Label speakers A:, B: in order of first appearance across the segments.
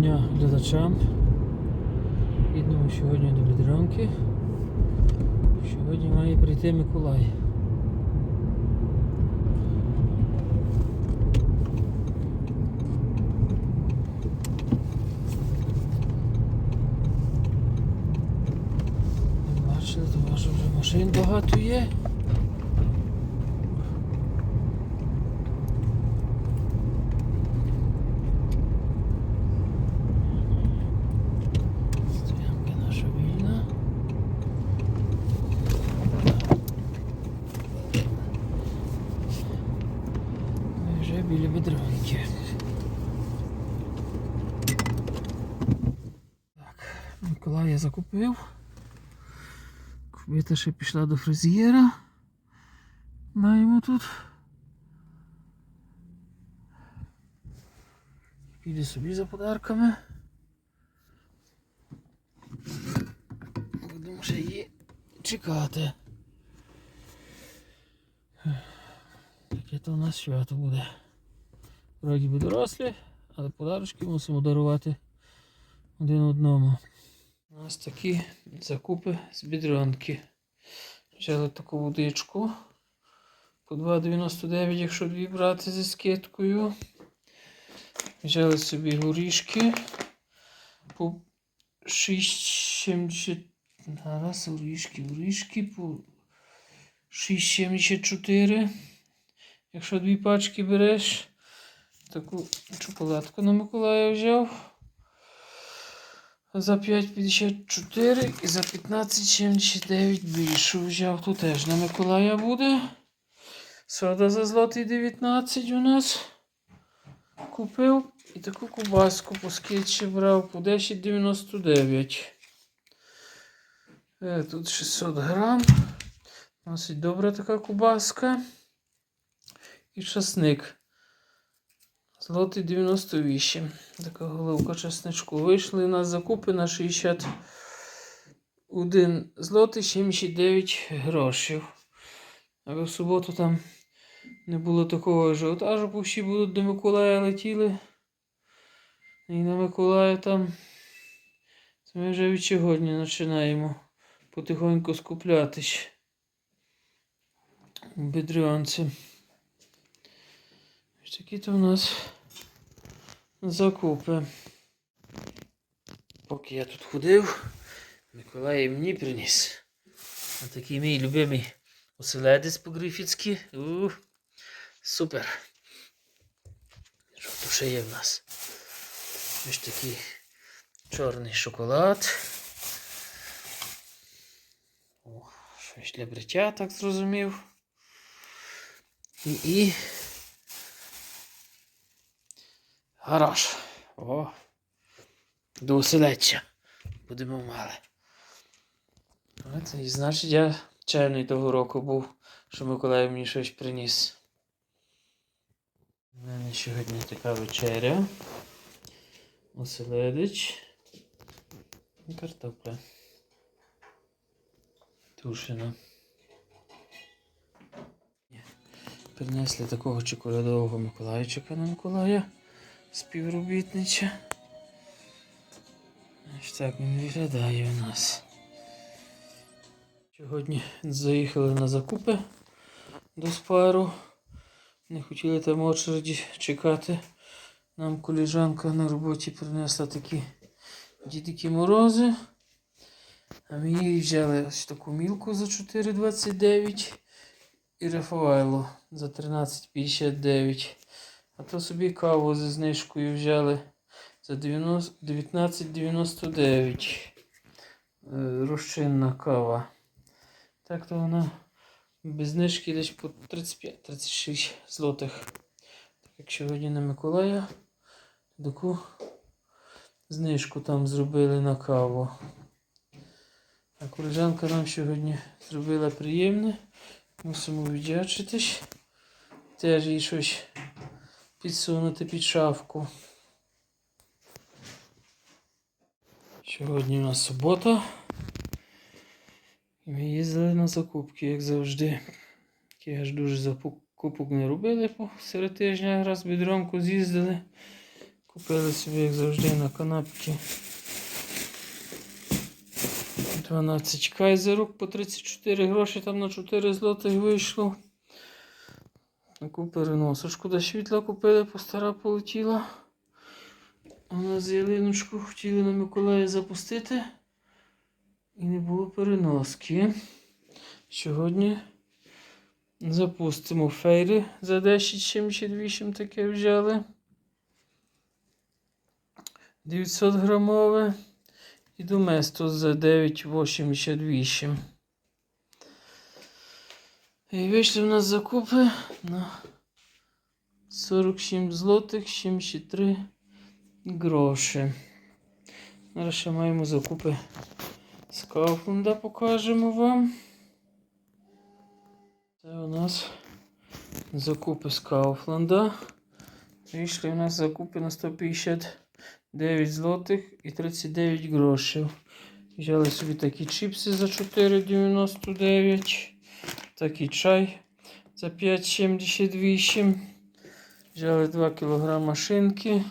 A: дня глядачам. Їдемо сьогодні до Відранки. Сьогодні має прийти Миколай. Бачили, тому що вже машин багато є. Стоянка наша вільна. Ми вже біля бедронки. Так, Миколая закупив. Кубіта ще пішла до фрезєра. Маємо тут. Піде собі за подарками. Будемо ще її чекати. Яке то у нас свято буде. Вроді би дорослі, але подарочки мусимо дарувати один одному. У нас такі закупи з бідронки. Взяли таку водичку по 2,99, якщо дві брати зі скидкою. Взяли собі горішки по 6,70. Зараз горішки, горішки по 6,74. Якщо дві пачки береш, таку шоколадку на Миколая взяв. За 5,54 і за 15,79 більше взяв. Тут теж на Миколая буде. Сода за злотий 19 у нас. Купив і таку кубаску по скидці брав по 10,99. Е, Тут 600 грам. Досить добра така кубаска. І часник. Злотий 98. Така головка чесничку. Вийшли у нас закупи на 61 злотий 79 грошів. Але в суботу там не було такого ажіотажу, бо всі будуть до Миколая летіли. І на Миколая там. Це ми вже від сьогодні починаємо потихоньку скуплятись. У Ось такі то в нас закупи. Поки я тут ходив, Миколай мені приніс. Такий мій любимий оселедець по-грифіцьки. Супер. Що тут ще є в нас? Ось такий чорний шоколад. О, щось для бриття, так зрозумів. І гараж. О, до оселедця. Будемо мали. От, і значить я чайний того року був, що Миколай мені щось приніс. У мене сьогодні така вечеря. Оселедич. І картопля. Тушена. Принесли такого чоколядового Миколайчика на Миколая. Співробітнича. Ось так він виглядає у нас. Сьогодні заїхали на закупи до спару. Не хотіли там очереді чекати. Нам коліжанка на роботі принесла такі дідики морози. А ми їй взяли ось таку мілку за 4,29 і Рафаело за 13,59. А то собі каву зі знижкою взяли за 19,99. Е, Розчинна кава. Так то вона без знижки десь по 35-36 злотих. Так як сьогодні на Миколая таку знижку там зробили на каву. А колежанка нам сьогодні зробила приємне. Мусимо віддячитись. Теж їй щось підсунути під шафку. Сьогодні у нас субота. І ми їздили на закупки, як завжди. Я ж дуже закупок не робили серед тижня, раз бідронку з'їздили. Купили собі, як завжди, на канапці 12 кайзерок по 34 гроші, там на 4 злотих вийшло. Таку переносочку до світла купили, постара полетіла. У нас ялиночку хотіли на Миколая запустити. І не було переноски. Сьогодні запустимо фейри за 10,78 таке взяли. 900 грамове. І доместо за 9,88. І вийшли в нас закупи на 47 злотих 73 гроші. Зараз ще маємо закупи з Кауфланда, покажемо вам. Це у нас закупи з Кауфланда. Вийшли у нас закупи на 159 злотих і 39 грошей. Взяли собі такі чіпси за 4,99. Такий чай за 5,78. Взяли 2 кг шинки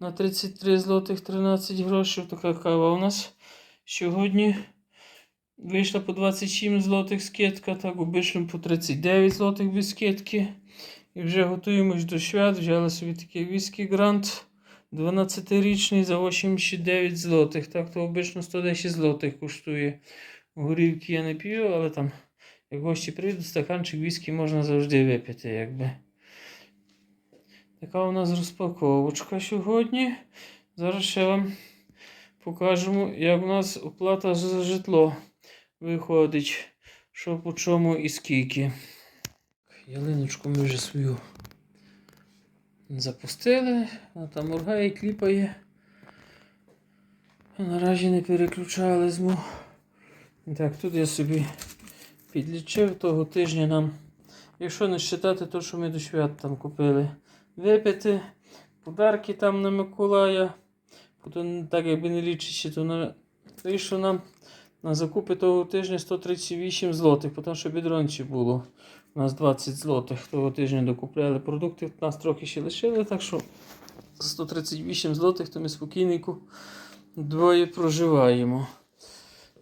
A: на 33 злотих 13 грошей. Така кава у нас сьогодні вийшла по 27 злотих скидка, так обично по 39 злотих без скидки. І вже готуємось до свят. Взяли собі такий віскі грант 12-річний за 89 злотих. Так то обично 110 злотих коштує. Горівки я не п'ю, але там, як гості прийдуть, стаканчик віскі можна завжди випити. якби. Така у нас розпаковочка сьогодні. Зараз ще вам покажемо, як у нас оплата за житло виходить, що по чому і скільки. Ялиночку ми вже свою запустили, вона там моргає, кліпає. Наразі не переключали зму. Так, тут я собі підлічив того тижня нам. Якщо не вважати те, що ми до свят там купили. Випити, подарки там на Миколая. Потім, так якби не лічачи, то на... вийшло нам на закупи того тижня 138 злотих, тому що бідрончі було. У нас 20 злотих того тижня докупляли продукти, нас трохи ще лишили, так що за 138 злотих то ми спокійненько двоє проживаємо.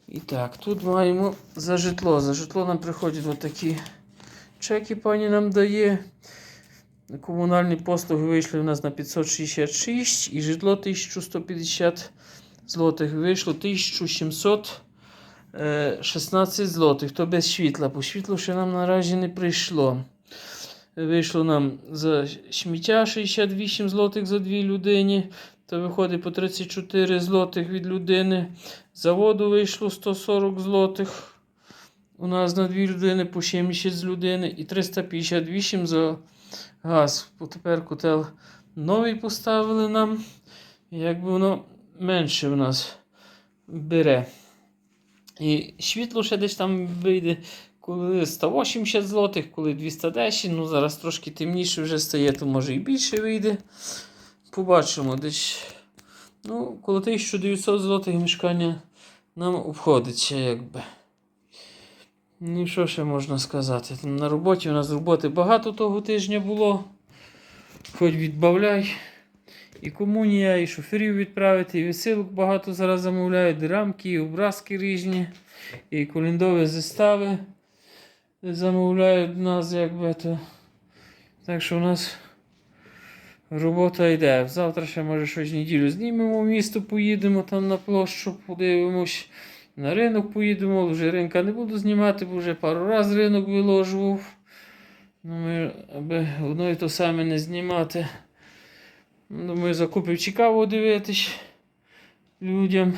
A: І так, тут маємо за житло. За житло нам приходять отакі чеки, пані нам дає. Комунальні послуги вийшли у нас на 566 і житло 1150 злотих вийшло 1716 злотих. То без світла, бо світло ще нам наразі не прийшло. Вийшло нам за сміття 68 злотих за дві людині. То виходить по 34 злотих від людини. За воду вийшло 140 злотих. У нас на дві людини по 70 з людини і 358 за газ. Тепер котел новий поставили нам. Якби воно менше в нас бере. І світло ще десь там вийде, коли 180 злотих, коли 210. Ну зараз трошки темніше вже стає, то може і більше вийде. Побачимо десь. Ну, коло 1900 злотих мішкання нам обходиться, якби. Ну що ще можна сказати? Там на роботі у нас роботи багато того тижня було. Хоч відбавляй. І комунія, і шоферів відправити, і висилок багато зараз замовляють, і рамки, і образки різні, і календові застави замовляють нас, якби то. Так що у нас робота йде. Завтра ще може щось неділю знімемо місто, поїдемо там на площу, подивимось. На ринок поїдемо, вже ринка не буду знімати, бо вже пару разів ринок виложував. Ну, ми, аби одно і то саме не знімати. Думаю, закупив цікаво дивитись людям.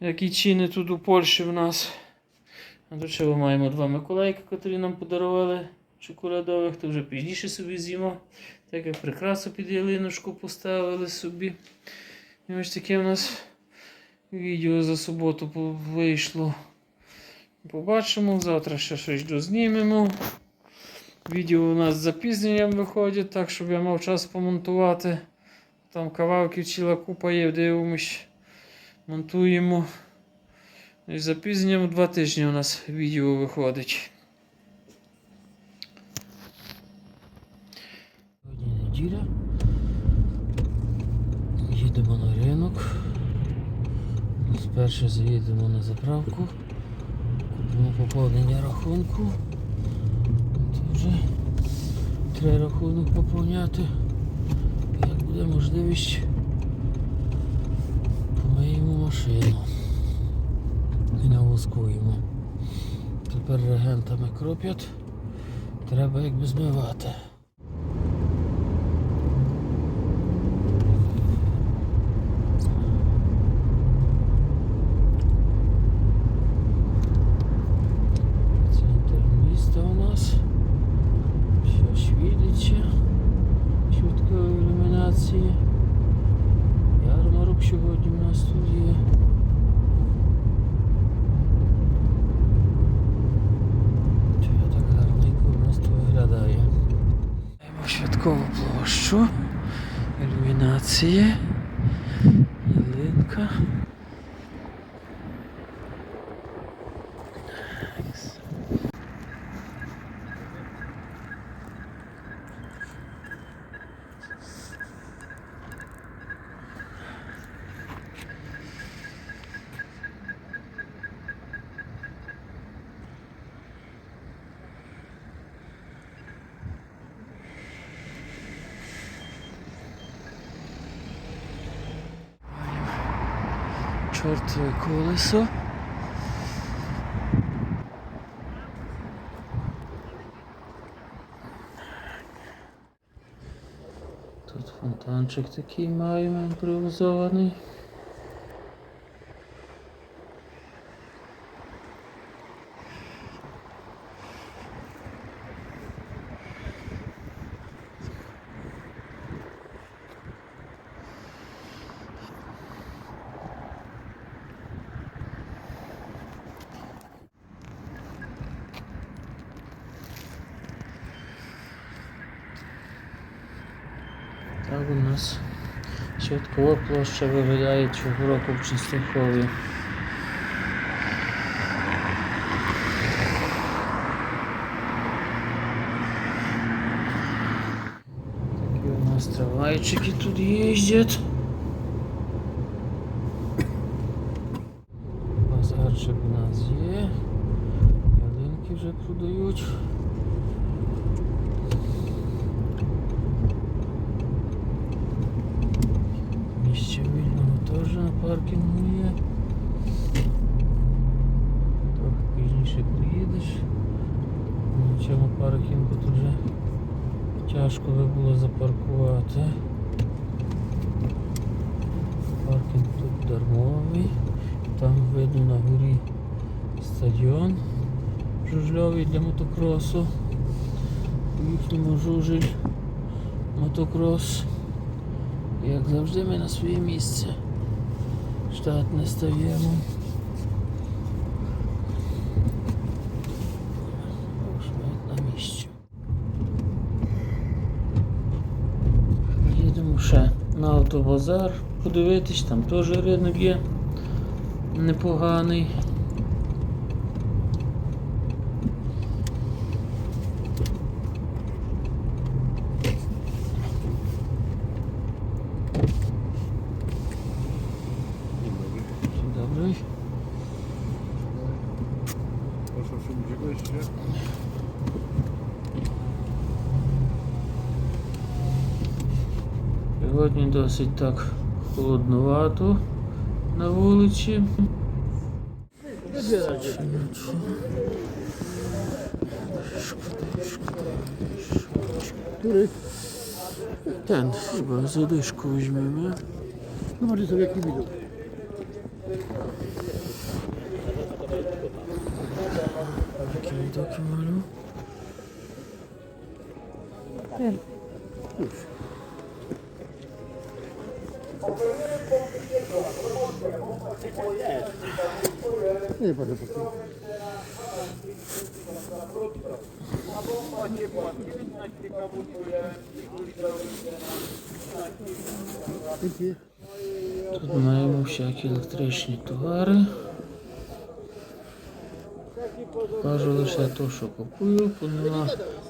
A: Які ціни тут у Польщі в нас. А тут ще маємо два Миколайки, які нам подарували чоколадових, то вже пізніше собі з'їмо. Так як прикрасу під ялиночку поставили собі. І ось таке у нас відео за суботу вийшло. Побачимо, завтра ще щось дознімемо. Відео у нас з запізненням виходить, так щоб я мав час помонтувати. Там кавалків ціла купа є, дивимось, монтуємо. І з запізненням два тижні у нас відео виходить. неділя. Їдемо на ринок. Спершу заїдемо на заправку, купимо поповнення рахунку. Це треба рахунок поповняти. Як буде можливість, помиємо машину і навоскуємо. Тепер регентами кропят треба якби змивати. Нас тут є. Чого так гарненько у нас тут виглядає. Маємо швидкову площу. Ілюмінація. Чортове колесо. Тут фонтанчик такий маємо імпровізований. Так у нас святкова площа виглядає цього року в Чистахові. Такі у нас трамвайчики тут їздять. Базарчик у нас є. Ялинки вже продають. Місце вільного теж на паркінгу є. Трохи пізніше приїдеш. На цьому тут вже тяжко би було запаркувати. Паркінг тут дармовий. Там видно на горі стадіон жужльовий для мотокросу. По їхньому жужель мотокрос. Як завжди ми на своє місце. Штат не стаємо. На місці. Їдемо ще на автобазар подивитись, там теж ринок є непоганий. Сьогодні досить так холодновато на вулиці.
B: Który?
A: Ten chyba zadyszku weźmiemy.
B: No może sobie jaki widok.
A: Jakie widoki malu?
B: Nie patrzę po tym. Dzięki.
A: Тут маємо всякі електричні товари. Кажу лише те, що купую, бо нема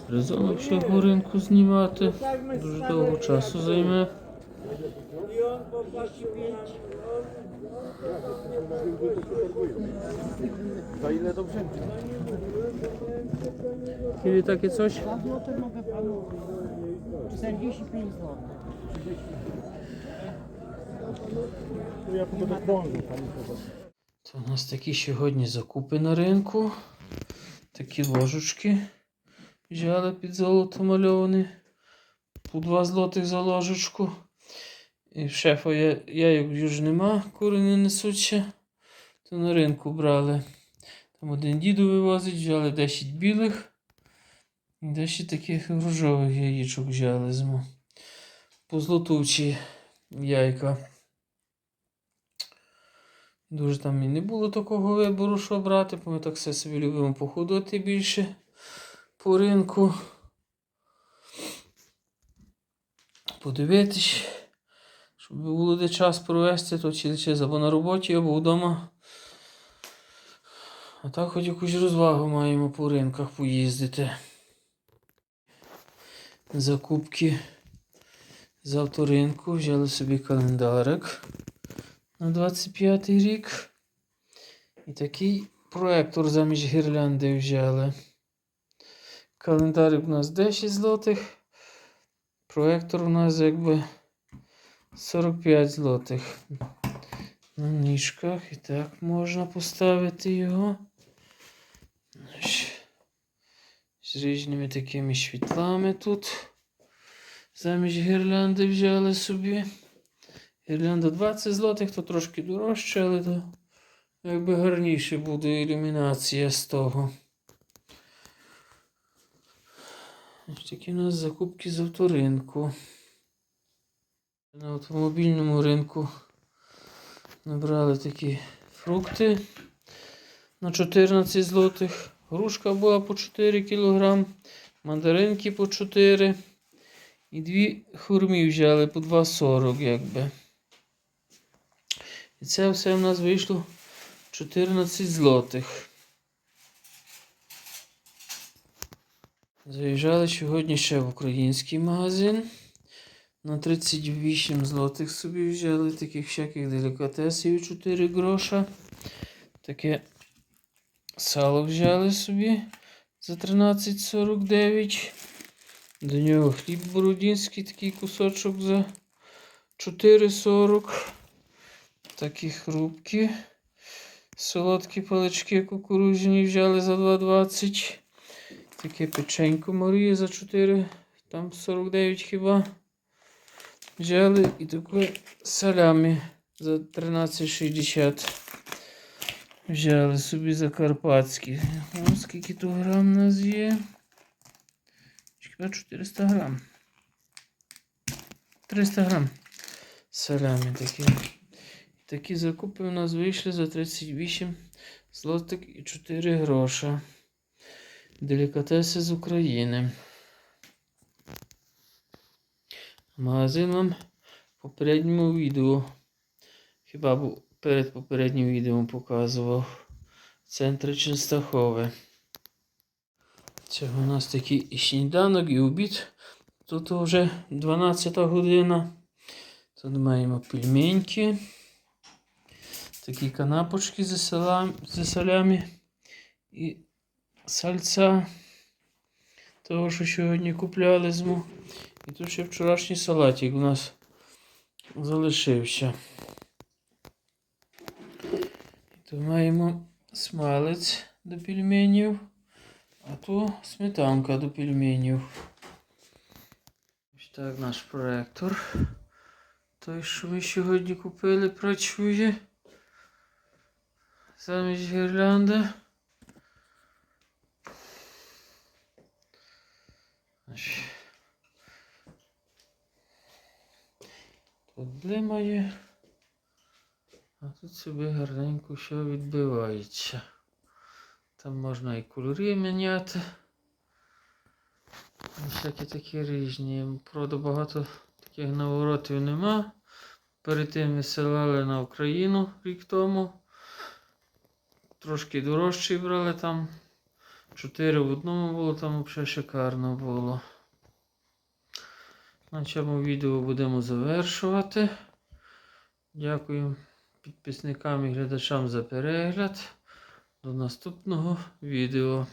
A: резону всього ринку знімати. Дуже довго часу займе.
B: Dobrze?
A: Kiedy takie coś?
C: 2 zł mogę panu 45 zł.
B: Ja tylko tak bążę, pani
A: To у нас такі сьогодні закупи на ринку. Такі ложечки взяли під золото мальовані. По 2 злотих за ложечку. І в шефа я, яйок вже нема, кури не несуться. То на ринку брали. Там один діду вивозить, взяли 10 білих. І 10 таких рожових яєчок взяли зиму. По злотувчі яйка. Дуже там і не було такого вибору, що брати, бо ми так все собі любимо походити більше по ринку. Подивитись, щоб було де час провести, то чи чи або на роботі, або вдома. А так хоч якусь розвагу маємо по ринках поїздити. Закупки з авторинку взяли собі календарик на 25 рік. І такий проектор замість гірлянди взяли. Календарик у нас 10 злотих. Проектор у нас якби 45 злотих. На ніжках і так можна поставити його. З різними такими світлами тут. Замість гірлянди взяли собі. Гірлянда 20 злотих, то трошки дорожче, але то якби гарніше буде ілюмінація з того. Ось такі у нас закупки з авторинку. На автомобільному ринку набрали такі фрукти на 14 злотих. Грушка була по 4 кг, мандаринки по 4 і дві хурмі взяли по 2,40 якби. І це все в нас вийшло 14 злотих. Заїжджали сьогодні ще в український магазин. На 38 злотих собі взяли таких всяких делікатесів 4 гроша. Таке сало взяли собі за 13,49. До нього хліб бородінський, такий кусочок за 4,40. Такі хрупкі. Солодкі палички кукурудзяні взяли за 2,20. Таке печенько Марії за 4, там 49 хіба. Взяли і таке салямі за 13,60. Взяли собі закарпатські. Ось скільки то грам у нас є. Хіба 400 грам. 300 грам. Салямі такі. Такі закупи у нас вийшли за 38 злотих і 4 гроша. Делікатеси з України. Магазин вам в попередньому відео. Хіба б перед попереднім відео показував. Центр Ченстахове. Це у нас такий і сніданок, і обід. Тут вже 12 година. Тут маємо пельменьки. Такі канапочки зі, солями і сальця. Того, що сьогодні купляли зму. І тут ще вчорашній салатик у нас залишився. І тут маємо смалець до пельменів, а то сметанка до пельменів. Ось так наш проектор. Той, що ми сьогодні купили, працює. Замість гірлянди. Ось. Тут блимає, а тут собі гарненько все відбивається. Там можна і кольори міняти. Всякі такі різні. Правда, багато таких наворотів нема. Перед тим висилали на Україну рік тому. Трошки дорожчий брали там. Чотири в одному було, там взагалі шикарно було. На цьому відео будемо завершувати. Дякую підписникам і глядачам за перегляд. До наступного відео.